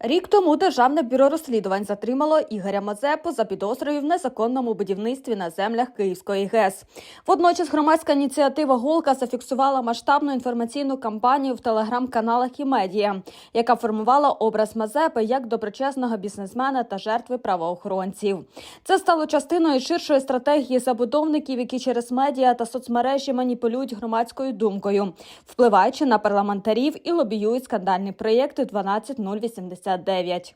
Рік тому Державне бюро розслідувань затримало Ігоря Мазепу за підозрою в незаконному будівництві на землях Київської ГЕС. Водночас громадська ініціатива Голка зафіксувала масштабну інформаційну кампанію в телеграм-каналах і медіа, яка формувала образ Мазепи як доброчесного бізнесмена та жертви правоохоронців. Це стало частиною ширшої стратегії забудовників, які через медіа та соцмережі маніпулюють громадською думкою, впливаючи на парламентарів і лобіюють скандальні проєкти 12089.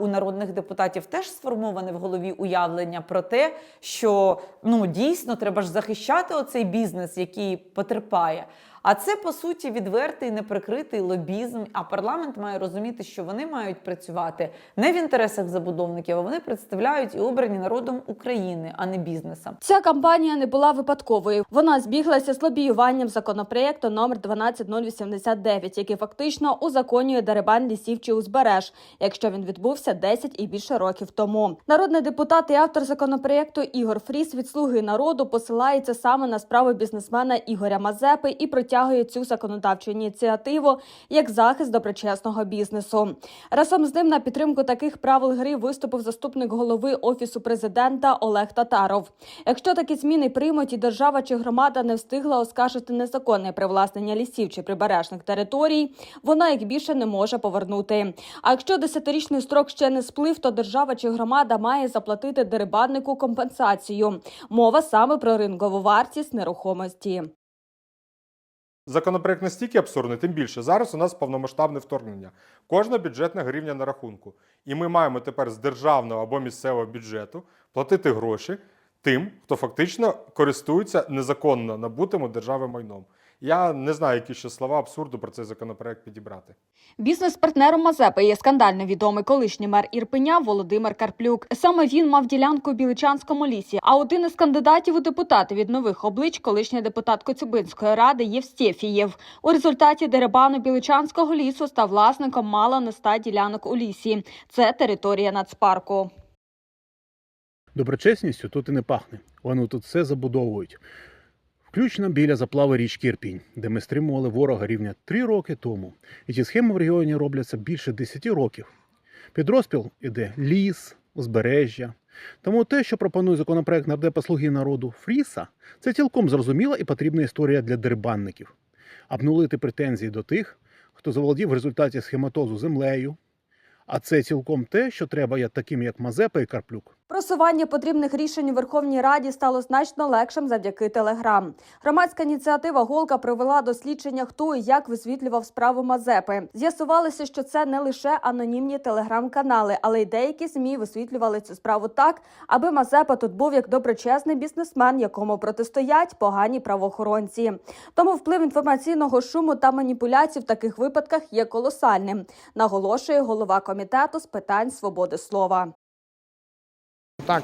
У народних депутатів теж сформоване в голові уявлення про те, що ну дійсно треба ж захищати оцей бізнес, який потерпає. А це по суті відвертий неприкритий лобізм. А парламент має розуміти, що вони мають працювати не в інтересах забудовників, а вони представляють і обрані народом України, а не бізнесом. Ця кампанія не була випадковою. Вона збіглася з лобіюванням законопроєкту номер 12089, який фактично узаконює дерибан лісів чи узбереж, якщо він відбувся 10 і більше років тому. Народний депутат і автор законопроєкту Ігор Фріс від слуги народу посилається саме на справу бізнесмена Ігоря Мазепи і притягує цю законодавчу ініціативу як захист доброчесного бізнесу. Разом з ним на підтримку таких правил гри виступив заступник голови офісу президента Олег Татаров. Якщо такі зміни приймуть і держава чи громада не встигла оскаржити незаконне привласнення лісів чи прибережних територій, вона їх більше не може повернути. А якщо десятирічний строк ще не сплив, то держава чи громада має заплатити дерибаннику компенсацію. Мова саме про ринкову вартість нерухомості. Законопроект настільки абсурдний, тим більше зараз у нас повномасштабне вторгнення. Кожна бюджетна гривня на рахунку. І ми маємо тепер з державного або місцевого бюджету платити гроші тим, хто фактично користується незаконно набутим у держави майном. Я не знаю, які ще слова абсурду про цей законопроект підібрати. Бізнес-партнером Мазепи є скандально відомий колишній мер Ірпеня Володимир Карплюк. Саме він мав ділянку у Біличанському лісі. А один із кандидатів у депутати від нових облич, колишній депутат Коцюбинської ради Євстєфієв. У результаті дерибану Біличанського лісу став власником мало не ста ділянок у лісі. Це територія нацпарку. Доброчесністю тут і не пахне. Вони тут все забудовують. Включно біля заплави річки Ірпінь, де ми стримували ворога рівня три роки тому. І ті схеми в регіоні робляться більше 10 років. Під розпіл іде ліс, узбережжя. Тому те, що пропонує законопроект нардепа слуги народу Фріса, це цілком зрозуміла і потрібна історія для дерибанників. Обнулити претензії до тих, хто заволодів в результаті схематозу землею. А це цілком те, що треба як таким, як Мазепа і Карплюк. Просування потрібних рішень у Верховній Раді стало значно легшим завдяки Телеграм. Громадська ініціатива Голка провела дослідження, хто і як висвітлював справу Мазепи. З'ясувалося, що це не лише анонімні телеграм-канали, але й деякі змі висвітлювали цю справу так, аби Мазепа тут був як доброчесний бізнесмен, якому протистоять погані правоохоронці. Тому вплив інформаційного шуму та маніпуляцій в таких випадках є колосальним, наголошує голова комітету з питань свободи слова. Так,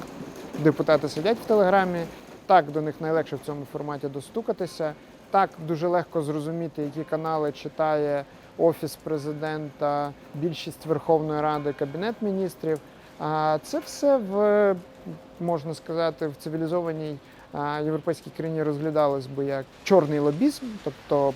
депутати сидять в телеграмі, так до них найлегше в цьому форматі достукатися. Так, дуже легко зрозуміти, які канали читає Офіс президента, більшість Верховної Ради, Кабінет міністрів. А це все в можна сказати в цивілізованій європейській країні розглядалось би як чорний лобізм, тобто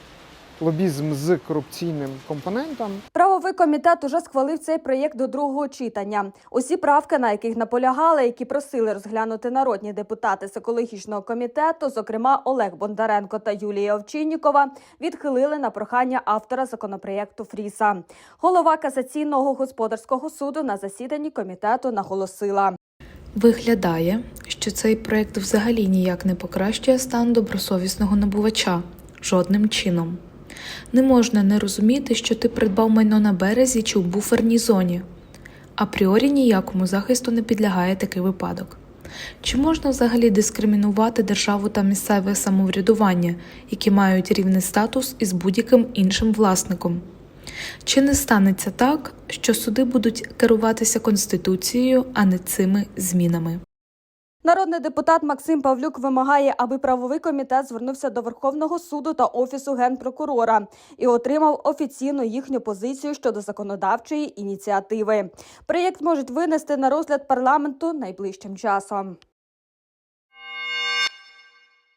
лобізм з корупційним компонентом. Правовий комітет уже схвалив цей проєкт до другого читання. Усі правки, на яких наполягали, які просили розглянути народні депутати з екологічного комітету, зокрема Олег Бондаренко та Юлія Овчиннікова, відхилили на прохання автора законопроєкту Фріса. Голова касаційного господарського суду на засіданні комітету наголосила. Виглядає, що цей проект взагалі ніяк не покращує стан добросовісного набувача жодним чином. Не можна не розуміти, що ти придбав майно на березі чи у буферній зоні. Апріорі ніякому захисту не підлягає такий випадок. Чи можна взагалі дискримінувати державу та місцеве самоврядування, які мають рівний статус із будь-яким іншим власником? Чи не станеться так, що суди будуть керуватися Конституцією, а не цими змінами? Народний депутат Максим Павлюк вимагає, аби правовий комітет звернувся до Верховного суду та офісу генпрокурора і отримав офіційну їхню позицію щодо законодавчої ініціативи. Проєкт можуть винести на розгляд парламенту найближчим часом.